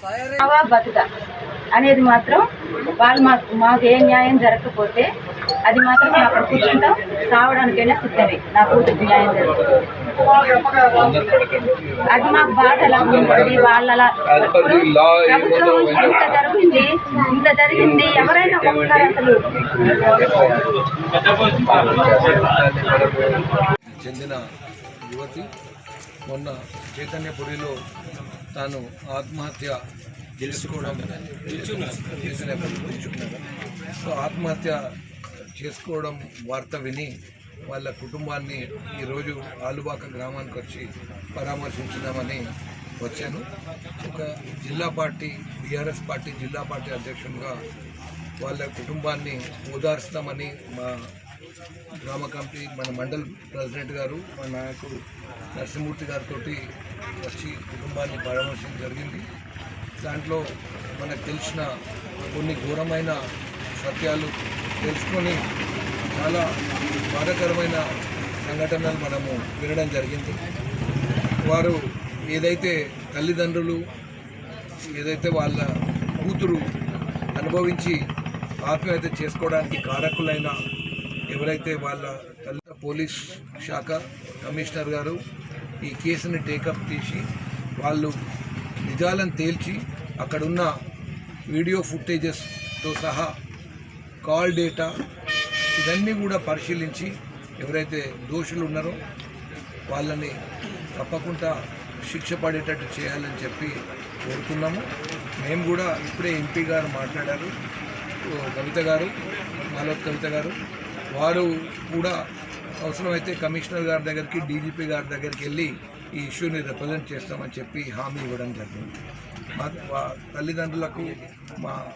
చావా బతుక అనేది మాత్రం వాళ్ళు మాకు మాకు ఏ న్యాయం జరగకపోతే అది మాత్రం మేము అక్కడ కూర్చుంటాం సావడానికైనా సిద్ధమే. నా కూతురికి న్యాయం జరుగుతుంది అది మాకు బాధ ఎలా ఉంటుంది వాళ్ళ ప్రభుత్వం ఇంత జరిగింది ఇంత జరిగింది ఎవరైనా ఒక్కరు అసలు? చెందిన యువతి మొన్న చైతన్యపురిలో తాను ఆత్మహత్య చేసుకోవడం సో ఆత్మహత్య చేసుకోవడం వార్త విని వాళ్ళ కుటుంబాన్ని ఈరోజు ఆలుబాక గ్రామానికి వచ్చి పరామర్శించుదామని వచ్చాను. ఒక జిల్లా పార్టీ బీఆర్ఎస్ పార్టీ జిల్లా పార్టీ అధ్యక్షునిగా వాళ్ళ కుటుంబాన్ని ఓదార్స్తామని మా గ్రామ కమిటీ మన మండల్ ప్రెసిడెంట్ గారు మా నాయకుడు నరసింహమూర్తి గారితో వచ్చి కుటుంబాన్ని పరామర్శించడం జరిగింది. దాంట్లో మనకు తెలిసిన కొన్ని ఘోరమైన సత్యాలు తెలుసుకొని చాలా బాధాకరమైన సంఘటనలు మనము వినడం జరిగింది. వారు ఏదైతే తల్లిదండ్రులు ఏదైతే వాళ్ళ కూతురు అనుభవించి ఆత్మహత్య చేసుకోవడానికి కారకులైన ఎవరైతే వాళ్ళ తల్లి పోలీస్ శాఖ కమిషనర్ గారు ఈ కేసుని టేకప్ చేసి వాళ్ళు నిజాలను తేల్చి అక్కడున్న వీడియో ఫుటేజెస్తో సహా కాల్ డేటా ఇవన్నీ కూడా పరిశీలించి ఎవరైతే దోషులు ఉన్నారో వాళ్ళని తప్పకుండా శిక్ష పడేటట్టు చేయాలని చెప్పి కోరుతున్నాము. మేము కూడా ఇప్పుడే ఎంపీ గారు మాట్లాడారు. ఓ కవిత గారు మాలో కవిత గారు. వారు కూడా అవసరమైతే కమిషనర్ గారి దగ్గరికి డీజీపీ గారి దగ్గరికి వెళ్ళి ఈ ఇష్యూని రిప్రజెంట్ చేస్తామని చెప్పి హామీ ఇవ్వడం జరిగింది. మా తల్లిదండ్రులకు మా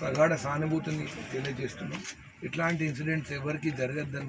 ప్రగాఢ సానుభూతిని తెలియజేస్తున్నాం. ఇట్లాంటి ఇన్సిడెంట్స్ ఎవరికీ జరగద్దని